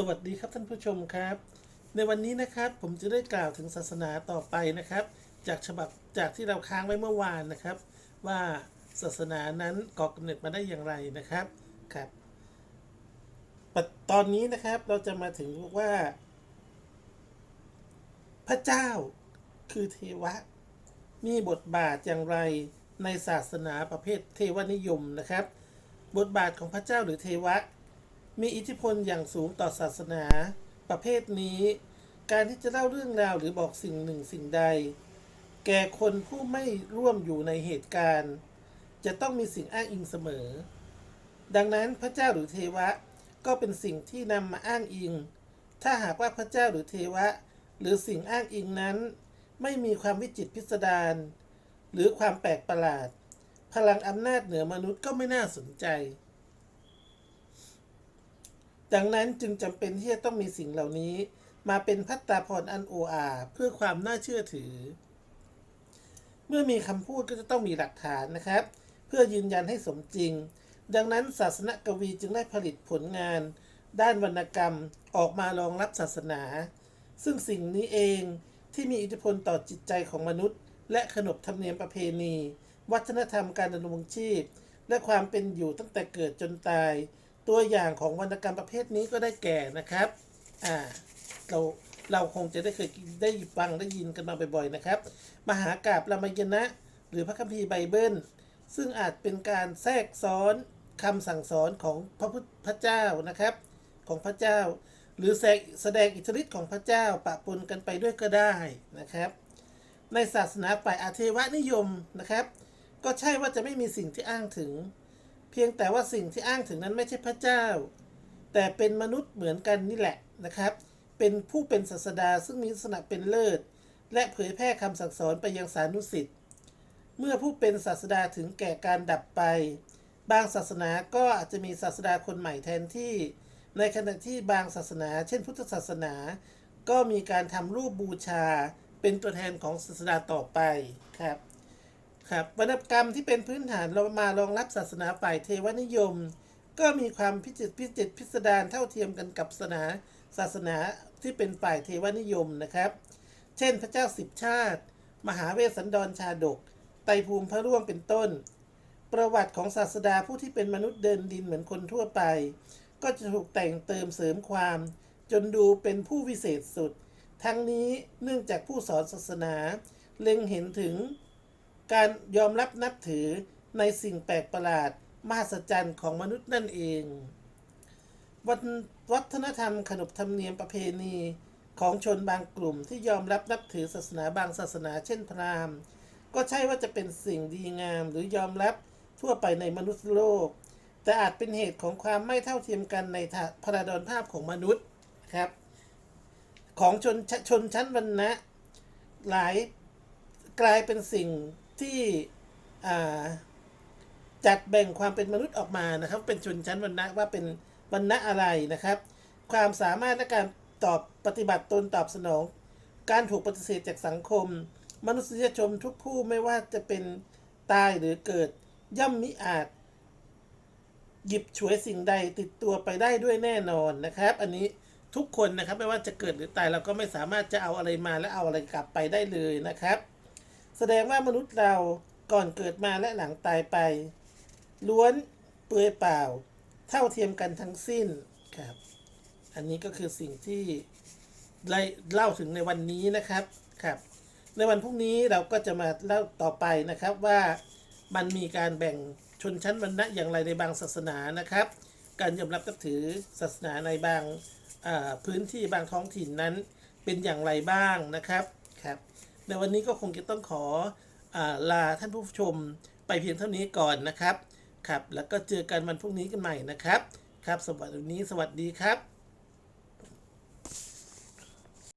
สวัสดีครับท่านผู้ชมครับ ในวันนี้นะครับผมจะได้กล่าวถึงศาสนาต่อไปนะครับ จากฉบับจากที่เราค้างไว้เมื่อวานนะครับ ว่าศาสนานั้นก่อกำเนิดมาได้อย่างไรนะครับครับตอนนี้นะครับเราจะมาถึงว่า พระเจ้าคือเทวะ มีบทบาทอย่างไรในศาสนาประเภทเทวนิยมนะครับ บทบาทของพระเจ้าหรือเทวะ มีอิทธิพลอย่างสูงต่อศาสนา ประเภทนี้ การที่จะเล่าเรื่องราวหรือบอกสิ่งหนึ่งสิ่งใด แก่คนผู้ไม่ร่วมอยู่ในเหตุการณ์ จะต้องมีสิ่งอ้างอิงเสมอ ดังนั้นพระเจ้าหรือเทวะก็เป็นสิ่งที่นำมาอ้างอิง ถ้าหากว่าพระเจ้าหรือเทวะ หรือสิ่งอ้างอิงนั้น ไม่มีความวิจิตพิสดารหรือความแปลกประหลาด พลังอำนาจเหนือมนุษย์ก็ไม่น่าสนใจ ดังนั้นจึงจำเป็นที่จะต้องมีสิ่งเหล่านี้ มาเป็นพัตตาพรอันโออาเพื่อความน่าเชื่อถือ เมื่อมีคำพูดก็จะต้องมีหลักฐานนะครับ เพื่อยืนยันให้สมจริง ดังนั้นศาสนกวีจึงได้ผลิตผลงาน ด้านวรรณกรรมออกมารองรับศาสนา ซึ่งสิ่งนี้เองที่มีอิทธิพลต่อจิตใจของมนุษย์ และขนบธรรมเนียมประเพณี วัฒนธรรมการดำรงชีพ และความเป็นอยู่ตั้งแต่เกิดจนตาย ตัวอย่างของวรรณกรรมประเภทนี้ก็ได้แก่นะครับอ่าเราเราคงจะได้เคยได้ฟังได้ยินกันมาบ่อยๆนะครับ มหากาบรามยณะหรือพระคัมภีร์ไบเบิล ซึ่งอาจเป็นการแทรกซ้อนคำสั่งสอนของพระพุทธเจ้านะครับ ของพระเจ้า หรือแสดงแสดงอิทธิฤทธิ์ของพระเจ้าปะปนกันไปด้วยก็ได้นะครับ ในศาสนาฝ่ายอาเทวนิยมนะครับ ก็ใช่ว่าจะไม่มีสิ่งที่อ้างถึง เพียงแต่ว่าสิ่งที่อ้างถึงนั้นไม่ใช่พระเจ้า แต่เป็นมนุษย์เหมือนกันนี่แหละนะครับ เป็นผู้เป็นศาสดาซึ่งมีลักษณะเป็นเลิศ และเผยแพร่คำสั่งสอนไปยังสานุสิทธิ์เมื่อผู้เป็นศาสดาถึงแก่การดับไป บางศาสนาก็อาจจะมีศาสดาคนใหม่แทนที่ ในขณะที่บางศาสนา เช่น พุทธศาสนา ก็มีการทำรูปบูชา เป็นตัวแทนของศาสดาต่อไปครับ ครับวรรณกรรมที่เป็นพื้นฐานเรามารองรับศาสนาฝ่ายเทวนิยม ก็มีความพิจิตพิจิตพิสดารเท่าเทียมกันกับศาสนาศาสนาที่เป็นฝ่ายเทวนิยมนะครับ เช่นพระเจ้าสิบชาติ มหาเวสสันดรชาดก ไตรภูมิพระร่วงเป็นต้น ประวัติของศาสดาผู้ที่เป็นมนุษย์เดินดินเหมือนคนทั่วไป ก็จะถูกแต่งเติมเสริมความ จนดูเป็นผู้วิเศษสุด ทั้งนี้เนื่องจากผู้สอนศาสนา เล็งเห็นถึง การยอมรับนับถือในสิ่งแปลกประหลาด มหัศจรรย์ของมนุษย์นั่นเองวัฒนวัฒนธรรมขนบธรรมเนียมประเพณีของชนบางกลุ่มที่ยอมรับนับถือศาสนาบางศาสนาเช่นพราหมณ์ ก็ใช่ว่าจะเป็นสิ่งดีงามหรือยอมรับทั่วไปในมนุษย์โลก แต่อาจเป็นเหตุของความไม่เท่าเทียมกันในพระดอนภาพของมนุษย์ครับ ของชนชชนชั้นวรรณะหลายกลายเป็นสิ่ง ที่จัดแบ่งความเป็นมนุษย์ออกมานะครับ เป็นชนชั้นวรรณะว่าเป็นวรรณะอะไรนะครับ ความสามารถในการตอบปฏิบัติตนตอบสนอง การถูกปฏิเสธจากสังคม มนุษยชนทุกผู้ไม่ว่าจะเป็นตายหรือเกิดย่อมมิอาจ หยิบฉวยสิ่งใดติดตัวไปได้ด้วยแน่นอนนะครับ อันนี้ทุกคนนะครับไม่ว่าจะเกิดหรือตายเราก็ไม่สามารถจะเอาอะไรมาและเอาอะไรกลับไปได้เลยนะครับ แสดงว่ามนุษย์เราก่อนเกิดมาและหลังตายไป ล้วนเปลือยเปล่า เท่าเทียมกันทั้งสิ้นครับ อันนี้ก็คือสิ่งที่ได้เล่าถึงในวันนี้นะครับครับ ในวันพรุ่งนี้เราก็จะมาเล่าต่อไปนะครับว่ามันมีการแบ่งชนชั้นวรรณะอย่างไรในบางศาสนานะครับ การยอมรับนับถือศาสนาในบางพื้นที่บางท้องถิ่นนั้นเป็นอย่างไรบ้างนะครับครับ ในวันนี้ก็คงจะต้องขออลาท่านผู้ชมไปเพียงเท่านี้ก่อนนะครับ ครับ แล้วก็เจอกันวันพรุ่งนี้กันใหม่นะครับ ครับ สวัสดีวันนี้สวัสดีครับ